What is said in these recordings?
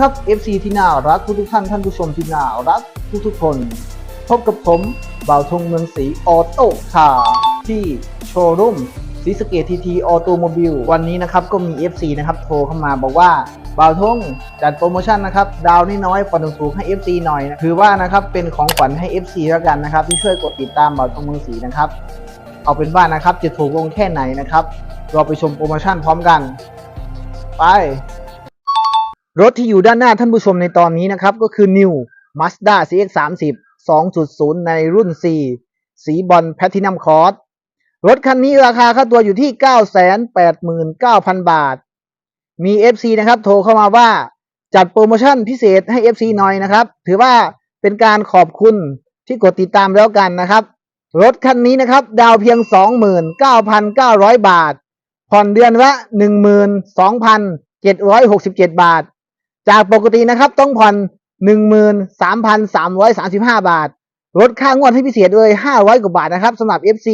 ครับสวัสดีครับ FC ที่น่ารักทุกทุกท่านท่านผู้ชมที่น่ารักทุกทุกคน พบกับผมบ่าวทงเมืองศรีออโต้คาร์ที่โชว์รูมศรีสเกตทีทีออโตโมบิลวันนี้นะครับก็มี FC นะครับโทรเข้ามาบอกว่าบ่าวทงจัดโปรโมชั่นนะครับ ดาวน้อยๆผ่อนถูกให้ FC หน่อยนะถือว่านะครับเป็นของขวัญให้ FC แล้วกันนะครับ ที่ช่วยกดติดตามบ่าวทงเมืองศรีนะครับ เอาเป็นว่านะครับจะถูกลงแค่ไหนนะครับเราไปชมโปรโมชั่นพร้อมกัน ไป รถที่อยู่ด้านหน้าท่านผู้ชมในตอนนี้นะครับ ก็คือ New Mazda CX-30 2.0 ในรุ่น C สีบอลแพ t ินัมคอร์สรถคันนี้ราคาค่าตัวอยู่ที่ 989,000 บาท มี FC นะครับ โทรเข้ามาว่าจัดโปรโมชั่นพิเศษให้ FC หน่อยนะครับ ถือว่าเป็นการขอบคุณที่กดติดตามแล้วกันนะครับ รถคันนี้นะครับ ดาวเพียง 29,900 บาท ผ่อนเดือนละ 12,767 บาท จากปกตินะครับต้องผ่อน13,335บาท ลดค่างวดให้พิเศษเลย500กว่าบาทนะครับสำหรับ FC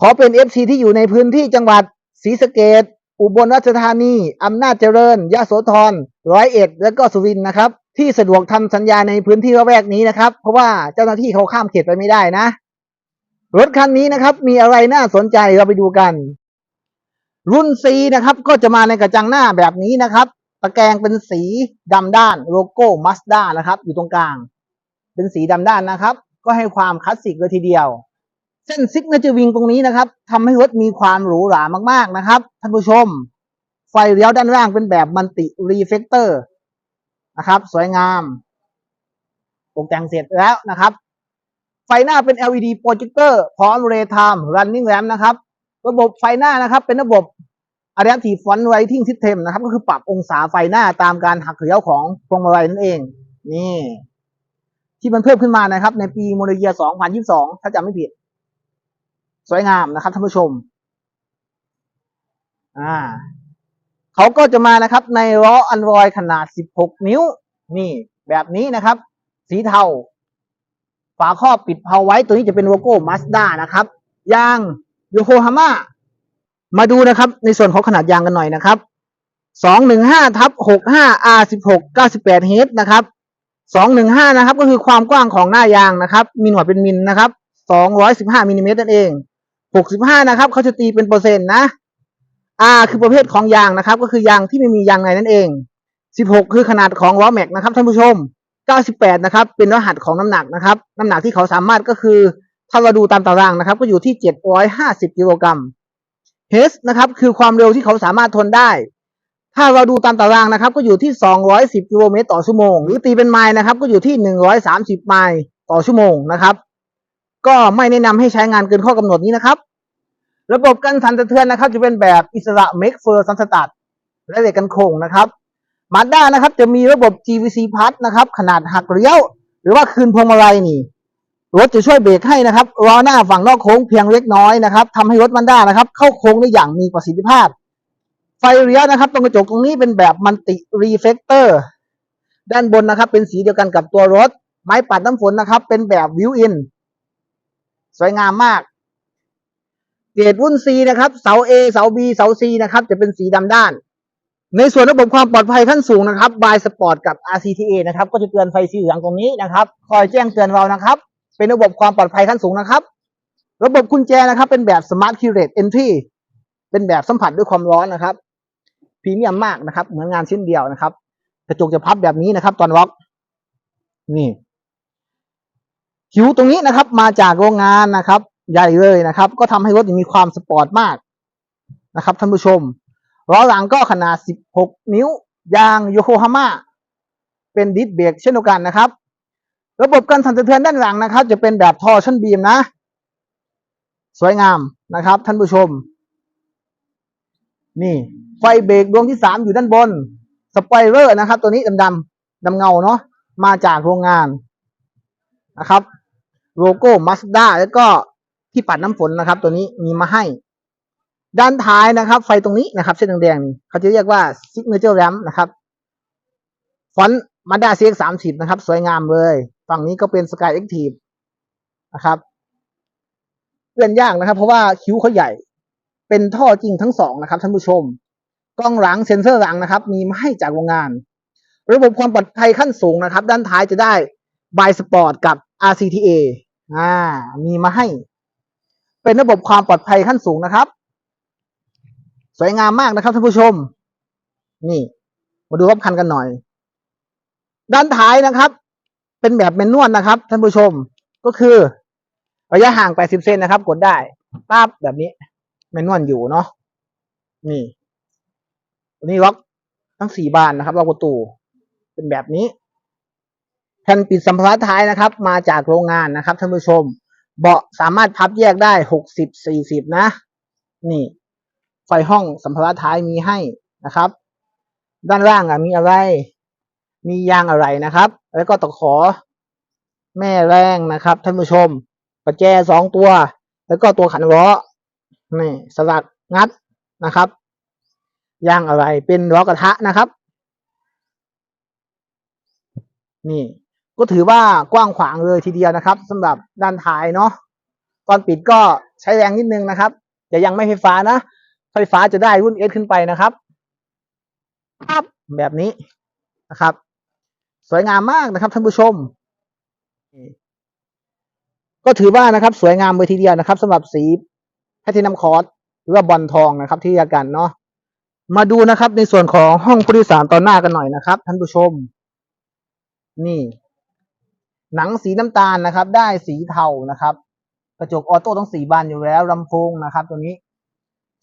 ขอเป็น FC ที่อยู่ในพื้นที่จังหวัดศรีสะเกดอุบลราชธานีอำนาจเจริญยะโสธรร้อยเอ็ดและก็สุรินทร์นะครับ ที่สะดวกทำสัญญาในพื้นที่ระแวกนี้นะครับ เพราะว่าเจ้าหน้าที่เขาข้ามเขตไปไม่ได้นะ รถคันนี้นะครับ มีอะไรน่าสนใจเราไปดูกัน รุ่น C นะครับ ก็จะมาในกระจังหน้าแบบนี้นะครับ ตะแกรงเป็นสีดำด้านโลโก้มาสด้านะครับ อยู่ตรงกลาง เป็นสีดำด้านนะครับ ก็ให้ความคลาสสิกเลยทีเดียวเส้นซิกเนเจอร์วิงตรงนี้นะครับทำให้รถมีความหรูหรามากๆนะครับ ท่านผู้ชม ไฟเลี้ยวด้านล่างเป็นแบบมันติรีเฟกเตอร์นะครับ สวยงามตกแต่งเสร็จแล้วนะครับ ไฟหน้าเป็น LED โปรเจคเตอร์พร้อม Ray Time Running Lamp นะครับ ระบบไฟหน้านะครับ เป็นระบบ Adaptive Front Lighting System นะครับ ก็คือปรับองศาไฟหน้าตามการหักเลี้ยวของพวงมาลัยนั่นเอง นี่ ที่มันเพิ่มขึ้นมานะครับ ในปีโมเดลเยีย2022 ถ้าจำไม่ผิด สวยงามนะครับท่านผู้ชม อ่าเขาก็จะมานะครับ ในล้ออันรอยขนาด 16 นิ้ว นี่ แบบนี้นะครับ สีเทา ฝาครอบปิดเพาไว้ ตัวนี้จะเป็นโลโก้มาสด้านะครับ ยางโยโกฮาม่า มาดูนะครับ ในส่วนของขนาดยางกันหน่อยนะครับ215ทับ65 R16 98เฮดนะครับ215นะครับ ก็คือความกว้างของหน้ายางนะครับ มีหน่วยเป็นมิลนะครับ215มิลลิเมตรนั่นเอง65นะครับเขาจะตีเป็นเปอร์เซ็นต์นะ R คือประเภทของยางนะครับ ก็คือยางที่ไม่มียางในนั่นเอง16คือขนาดของล้อแม็กนะครับท่านผู้ชม98นะครับ เป็นรหัสของน้ำหนักนะครับ น้ำหนักที่เขาสามารถก็คือถ้าเราดูตามตารางนะครับ ก็อยู่ที่750กิโลกรัม h นะครับคือความเร็วที่เขาสามารถทนได้ ถ้าเราดูตามตารางนะครับ ก็อยู่ที่ 210กิโลเมตรต่อชั่วโมง หรือตีเป็นไมล์นะครับก็อยู่ที่ 130 ไมล์ต่อชั่วโมงนะครับ ก็ไม่แนะนำให้ใช้งานเกินข้อกำหนดนี้นะครับ ระบบกันสั่นสะเทือนนะครับ จะเป็นแบบอิสระ make for สันสตัดและเหล็กกันโค้งนะครับมาด้านะครับจะมีระบบ GVC Plus นะครับขนาดหักเลี้ยว หรือว่าคืนพวงมาลัยนี่ รถจะช่วยเบรกให้นะครับล้อหน้าฝั่งนอกโค้งเพียงเล็กน้อยนะครับทำให้รถมันด้านะครับ เข้าโค้งได้อย่างมีประสิทธิภาพ ไฟเลี้ยวนะครับ ตรงกระจกตรงนี้เป็นแบบมันติรีเฟกเตอร์ด้านบนนะครับ เป็นสีเดียวกันกับตัวรถ ไม้ปัดน้ำฝนนะครับ เป็นแบบวิวอิน สวยงามมากเกรดรุ่น C นะครับ เสา A เสา B เสา C นะครับ จะเป็นสีดำด้าน ในส่วนระบบความปลอดภัยขั้นสูงนะครับ b y Sport กับ RCTA นะครับ ก็จะเตือนไฟสีเหลืองตรงนี้นะครับ คอยแจ้งเตือนเรานะครับ เป็นระบบความปลอดภัยขั้นสูงนะครับ ระบบกุญแจนะครับ เป็นแบบ Smart Key Rate Entry เป็นแบบสัมผัสด้วยความร้อนนะครับพรีเมียมมากนะครับ เหมือนงานชิ้นเดียวนะครับ กระจกจะพับแบบนี้นะครับ ตอนล็อกนี่คิ้วตรงนี้นะครับ มาจากโรงงานนะครับ ใหญ่เลยนะครับ ก็ทำให้รถมีความสปอร์ตมากนะครับท่านผู้ชมล้อหลังก็ขนาด 16 นิ้ว ยางโยโกฮาม่าเป็นดิสเบรกเช่นเดียวกันนะครับ ระบบการสั่นสะเทือนด้านหลังนะครับ จะเป็นแบบทอชั่นบีมนะ สวยงามนะครับ ท่านผู้ชม นี่ ไฟเบรกดวงที่สามอยู่ด้านบน สปอยเลอร์นะครับ ตัวนี้ดำดำดำเงาเนาะมาจากโรงงานนะครับ โลโก้มาสด้าแล้วก็ที่ปัดน้ำฝนนะครับ ตัวนี้มีมาให้ ด้านท้ายนะครับ ไฟตรงนี้นะครับ เส้นแดงๆนี่เขาจะเรียกว่า Signature Ramp นะครับฟอนต์มาด้า CX 3 0นะครับ สวยงามเลย ฝั่งนี้ก็เป็น Sky Active นะครับเลื่อนยากนะครับ เพราะว่าคิ้วเขาใหญ่ เป็นท่อจริงทั้งสองนะครับท่านผู้ชม กล้องหลังเซ็นเซอร์หลังนะครับ มีมาให้จากโรงงาน ระบบความปลอดภัยขั้นสูงนะครับ ด้านท้ายจะได้บายสปอร์ตกับ RCTA อ่า มีมาให้ เป็นระบบความปลอดภัยขั้นสูงนะครับ สวยงามมากนะครับท่านผู้ชม นี่ มาดูรอบคันกันหน่อย ด้านท้ายนะครับ เป็นแบบเมนนวลนะครับ ท่านผู้ชมก็คือ ระยะห่าง 80 เซนนะครับ กดได้ปั๊บแบบนี้เมนนวลอยู่เนาะนี่ตัวนี้ล็อกทั้งสี่บานนะครับล็อกประตู เป็นแบบนี้แผ่นปิดสัมภาระท้ายนะครับ มาจากโรงงานนะครับท่านผู้ชม เบาะสามารถพับแยกได้หกสิบสี่สิบนะ นี่ ไฟห้องสัมภาระท้ายมีให้นะครับ ด้านล่างอะมีอะไร มียางอะไรนะครับ แล้วก็ตะขอแม่แรงนะครับท่านผู้ชมประแจสองตัว แล้วก็ตัวขันล้อนี่สลักงัดนะครับยางอะไรเป็นล้อกระทะนะครับ นี่ ก็ถือว่ากว้างขวางเลยทีเดียวนะครับสำหรับด้านท้ายเนาะตอนปิดก็ใช้แรงนิดนึงนะครับแต่ยังไม่ไฟฟ้านะไฟฟ้าจะได้รุ่นเอสขึ้นไปนะครับปั๊บแบบนี้นะครับ สวยงามมากนะครับ ท่านผู้ชม ก็ถือว่านะครับ สวยงามเลยทีเดียวนะครับสำหรับสีแพทินัมคอร์สหรือว่าบอลทองนะครับ ที่เรียกกันเนาะมาดูนะครับ ในส่วนของห้องผู้โดยสารตอนหน้ากันหน่อยนะครับ ท่านผู้ชม นี่ หนังสีน้ำตาลนะครับ ได้สีเทานะครับ กระจกออโต้ทั้งสีบานอยู่แล้วลำโพงนะครับ ตัวนี้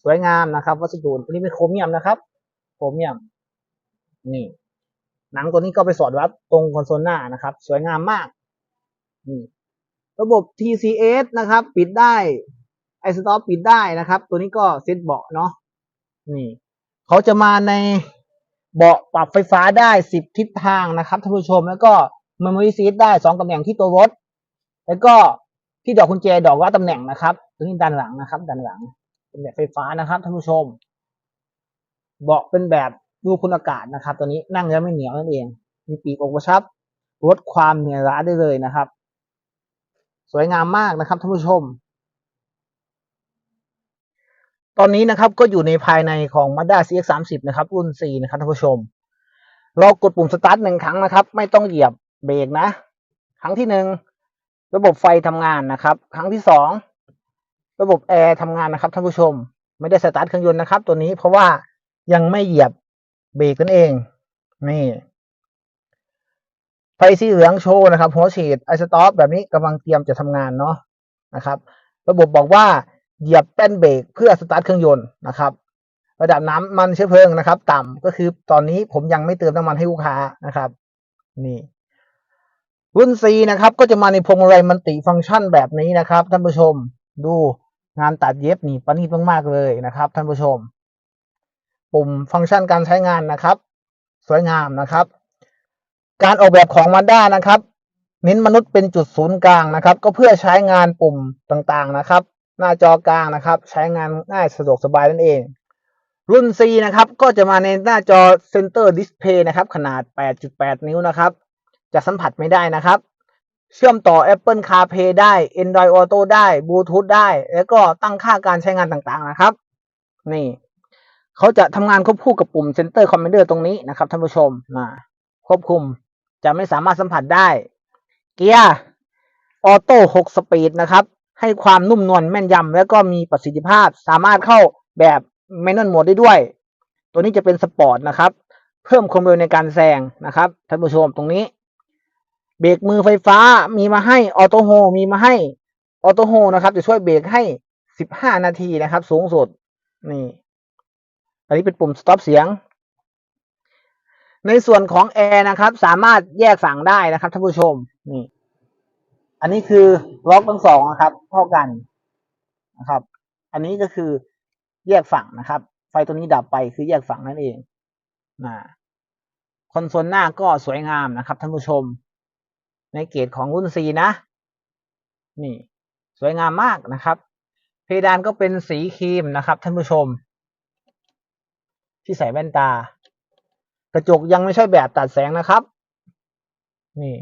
สวยงามนะครับ วัสดุตัวนี้เป็นโครเมียมนะครับ โครเมียม นี่ หนังตัวนี้ก็ไปสอดรับตรงคอนโซลหน้านะครับ สวยงามมากนี่ระบบ TCS นะครับ ปิดได้ไอสต็อปปิดได้นะครับ ตัวนี้ก็เซ็ตเบาะเนาะนี่เขาจะมาในเบาะปรับไฟฟ้าได้สิบทิศทางนะครับท่านผู้ชมแล้วก็ Memory Seat ได้สองตำแหน่งที่ตัวรถ แล้วก็ที่ดอกกุญแจดอกว่าตำแหน่งนะครับตัวนี้ด้านหลังนะครับด้านหลังเป็นแบบไฟฟ้านะครับท่านผู้ชม เบาะเป็นแบบ ดูคุณอากาศนะครับ ตัวนี้นั่งแล้วไม่เหนียวนั่นเอง มีปีกอกกระชับ ลดความเหนื่อยล้าได้เลยนะครับ สวยงามมากนะครับท่านผู้ชม ตอนนี้นะครับก็อยู่ในภายในของ Mazda CX-30 นะครับ รุ่น C นะครับท่านผู้ชม เรากดปุ่มสตาร์ทหนึ่งครั้งนะครับ ไม่ต้องเหยียบเบรกนะ ครั้งที่หนึ่งระบบไฟทำงานนะครับ ครั้งที่สองระบบแอร์ทำงานนะครับท่านผู้ชม ไม่ได้สตาร์ทเครื่องยนต์นะครับ ตัวนี้เพราะว่ายังไม่เหยียบ เบรกนั่นเอง นี่ไฟสีเหลืองโชว์นะครับหัวฉีดไอสต็อปแบบนี้กำลังเตรียมจะทำงานเนาะนะครับ ระบบบอกว่าเหยียบแป้นเบรกเพื่อสตาร์ทเครื่องยนต์นะครับระดับน้ำมันเชื้อเพลิงนะครับ ต่ำก็คือตอนนี้ผมยังไม่เติมน้ำมันให้ลูกค้านะครับ นี่ รุ่น C นะครับ ก็จะมาในพวงมาลัยมันติฟังก์ชันแบบนี้นะครับ ท่านผู้ชม ดูงานตัดเย็บนี่ประณีตมากๆเลยนะครับ ท่านผู้ชม ปุ่มฟังก์ชันการใช้งานนะครับ สวยงามนะครับ การออกแบบของ Mazda นะครับ เน้นมนุษย์เป็นจุดศูนย์กลางนะครับ ก็เพื่อใช้งานปุ่มต่างๆนะครับ หน้าจอกลางนะครับ ใช้งานง่ายสะดวกสบายนั่นเอง รุ่น C นะครับ ก็จะมาในหน้าจอ Center Display นะครับ ขนาด 8.8 นิ้วนะครับ จะสัมผัสไม่ได้นะครับเชื่อมต่อ Apple CarPlay ได้ Android Auto ได้ Bluetooth ได้ แล้วก็ตั้งค่าการใช้งานต่างๆนะครับ นี่ เขาจะทำงานควบคู่กับปุ่ม Center Commander ตรงนี้นะครับท่านผู้ชมนะควบคุมจะไม่สามารถสัมผัสได้ เกียร์ออโต้6สปีดนะครับ ให้ความนุ่มนวลแม่นยำแล้วก็มีประสิทธิภาพสามารถเข้าแบบแมนนวลโหมดได้ด้วย ตัวนี้จะเป็นสปอร์ตนะครับ เพิ่มความเร็วในการแซงนะครับท่านผู้ชมตรงนี้เบรกมือไฟฟ้ามีมาให้ออโต้โฮมีมาให้ออโต้โฮนะครับ จะช่วยเบรกให้ 15 นาทีนะครับ สูงสุดนี่ อันนี้เป็นปุ่มสต็อปเสียง ในส่วนของแอร์นะครับ สามารถแยกฝั่งได้นะครับท่านผู้ชมนี่อันนี้คือล็อกทั้งสองนะครับเท่ากันนะครับ อันนี้ก็คือแยกฝั่งนะครับ ไฟตัวนี้ดับไปคือแยกฝั่งนั่นเองนะคอนโซลหน้าก็สวยงามนะครับท่านผู้ชม ในเกรดของรุ่น C นะ นี่ สวยงามมากนะครับ เพดานก็เป็นสีครีมนะครับท่านผู้ชม ที่ใส่แว่นตา กระจกยังไม่ใช่แบบตัดแสงนะครับ นี่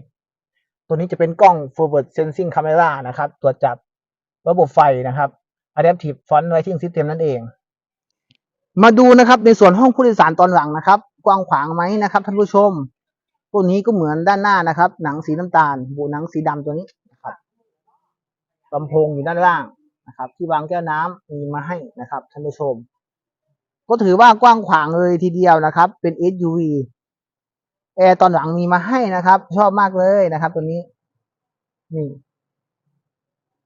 ตัวนี้จะเป็นกล้อง forward sensing camera นะครับ ตรวจจับระบบไฟนะครับ adaptive front lighting system นั่นเอง มาดูนะครับในส่วนห้องผู้โดยสารตอนหลังนะครับ กว้างขวางไหมนะครับท่านผู้ชม ตัวนี้ก็เหมือนด้านหน้านะครับ หนังสีน้ำตาล บูหนังสีดำตัวนี้นะครับลำโพงอยู่ด้านล่างนะครับ ที่วางแก้วน้ำมีมาให้นะครับท่านผู้ชม ก็ถือว่ากว้างขวางเลยทีเดียวนะครับ เป็น SUV แอร์ตอนหลังมีมาให้นะครับ ชอบมากเลยนะครับตัวนี้นี่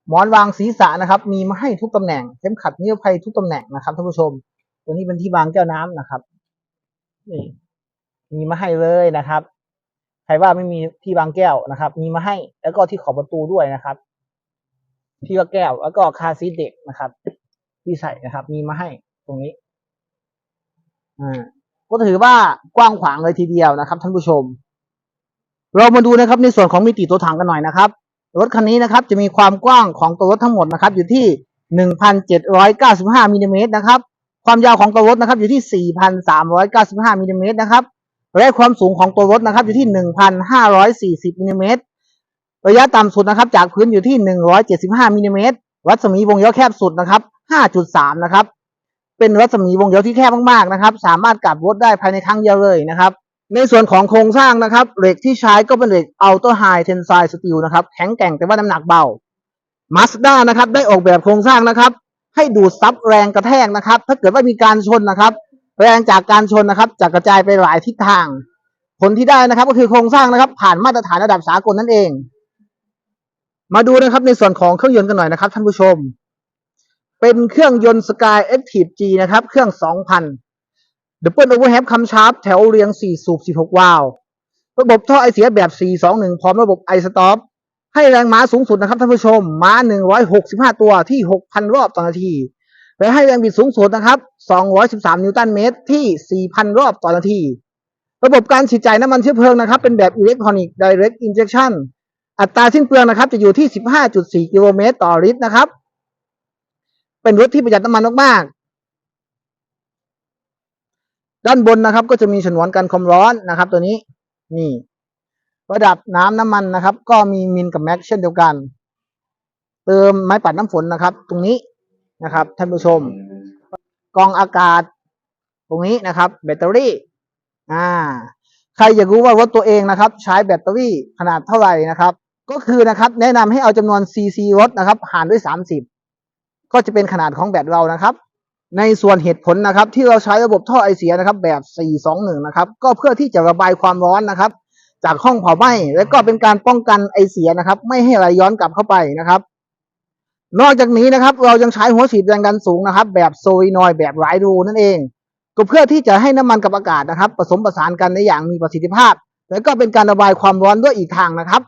หมอนวางศีรษะนะครับ มีมาให้ทุกตำแหน่งเข็มขัดนิรภัยทุกตำแหน่งนะครับท่านผู้ชม ตัวนี้เป็นที่วางแก้วน้ำนะครับนี่มีมาให้เลยนะครับใครว่าไม่มีที่วางแก้วนะครับ มีมาให้ แล้วก็ที่ขอบประตูด้วยนะครับ ที่วางแก้วแล้วก็คาร์ซีเด็กนะครับ ที่ใส่นะครับ มีมาให้ตรงนี้ ก็ถือว่ากว้างขวางเลยทีเดียวนะครับ ท่านผู้ชม เรามาดูนะครับในส่วนของมิติตัวถังกันหน่อยนะครับ รถคันนี้นะครับ จะมีความกว้างของตัวรถทั้งหมดนะครับ อยู่ที่1,795มิลลิเมตรนะครับ ความยาวของตัวรถนะครับ อยู่ที่ 4,395มิลลิเมตรนะครับ และความสูงของตัวรถนะครับ อยู่ที่ 1,540มิลลิเมตร ระยะต่ำสุดนะครับ จากพื้นอยู่ที่ 175มิลลิเมตรรัศมีวงเลี้ยวแคบสุดนะครับ 5.3 นะครับ เป็นรัศมีวงเลี้ยวที่แคบมากๆนะครับ สามารถกลับรถได้ภายในครั้งเดียวเลยนะครับ ในส่วนของโครงสร้างนะครับเหล็กที่ใช้ก็เป็นเหล็ก Ultra High Tensile Steel นะครับแข็งแกร่งแต่ว่าน้ำหนักเบา Mazda นะครับได้ออกแบบโครงสร้างนะครับ ให้ดูดซับแรงกระแทกนะครับ ถ้าเกิดว่ามีการชนนะครับ แรงจากการชนนะครับจะกระจายไปหลายทิศทาง ผลที่ได้นะครับก็คือโครงสร้างนะครับ ผ่านมาตรฐานระดับสากลนั่นเอง มาดูนะครับในส่วนของเครื่องยนต์กันหน่อยนะครับท่านผู้ชม เป็นเครื่องยนต์ Sky Active G นะครับ เครื่อง 2,000 Double Overhead คำชาร์ปแถวเรียง 4 สูบ 16 วาล์วระบบท่อไอเสียแบบ 421 พร้อมระบบไอสต็อปให้แรงม้าสูงสุดนะครับท่านผู้ชม ม้า 165 ตัวที่ 6,000 รอบต่อนาที และให้แรงบิดสูงสุดนะครับ 213 นิวตันเมตรที่ 4,000 รอบต่อนาที ระบบการฉีดจ่ายน้ำมันเชื้อเพลิงนะครับ เป็นแบบ Electronic Direct Injection อัตราสิ้นเปลืองนะครับ จะอยู่ที่ 15.4 กิโลเมตรต่อลิตรนะครับ เป็นรถที่ประหยัดน้ำมันมากๆด้านบนนะครับ ก็จะมีฉนวนกันความร้อนนะครับ ตัวนี้นี่ระดับน้ำน้ำมันนะครับ ก็มีมินกับแม็กเช่นเดียวกัน เติมไม้ปัดน้ำฝนนะครับ ตรงนี้นะครับท่านผู้ชมกองอากาศ ตรงนี้นะครับ แบตเตอรี่ อ่า ใครอยากรู้ว่ารถตัวเองนะครับ ใช้แบตเตอรี่ขนาดเท่าไหร่นะครับ ก็คือนะครับ แนะนำให้เอาจำนวนซีซีรถนะครับ หารด้วย30 ก็จะเป็นขนาดของแบตเรานะครับ ในส่วนเหตุผลนะครับ ที่เราใช้ระบบท่อไอเสียนะครับ แบบ 421 นะครับ ก็เพื่อที่จะระบายความร้อนนะครับ จากห้องเผาไหม้และก็เป็นการป้องกันไอเสียนะครับ ไม่ให้ไหลย้อนกลับเข้าไปนะครับ นอกจากนี้นะครับ เรายังใช้หัวฉีดแรงดันสูงนะครับ แบบโซลินอยแบบหลายรูนั่นเอง ก็เพื่อที่จะให้น้ำมันกับอากาศนะครับ ผสมผสานกันได้อย่างมีประสิทธิภาพ และก็เป็นการระบายความร้อนด้วยอีกทางนะครับ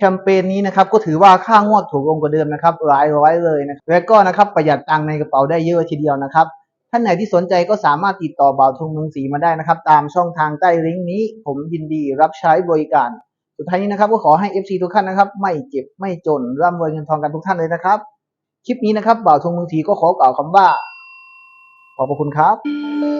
แคมเปญนี้นะครับก็ถือว่าค่างวดถูกลงกว่าเดิมนะครับหลายร้อยเลยนะและก็นะครับประหยัดตังค์ในกระเป๋าได้เยอะทีเดียวนะครับท่านไหนที่สนใจก็สามารถติดต่อบ่าวทงเมืองศรีมาได้นะครับ ตามช่องทางใต้ลิงก์นี้ ผมยินดีรับใช้บริการ สุดท้ายนี้นะครับก็ขอให้ FC ทุกท่านนะครับ ไม่เจ็บไม่จนร่ำรวยเงินทองกันทุกท่านเลยนะครับ คลิปนี้นะครับบ่าวทงเมืองศรีก็ขอกล่าวคำว่า ขอบพระคุณครับ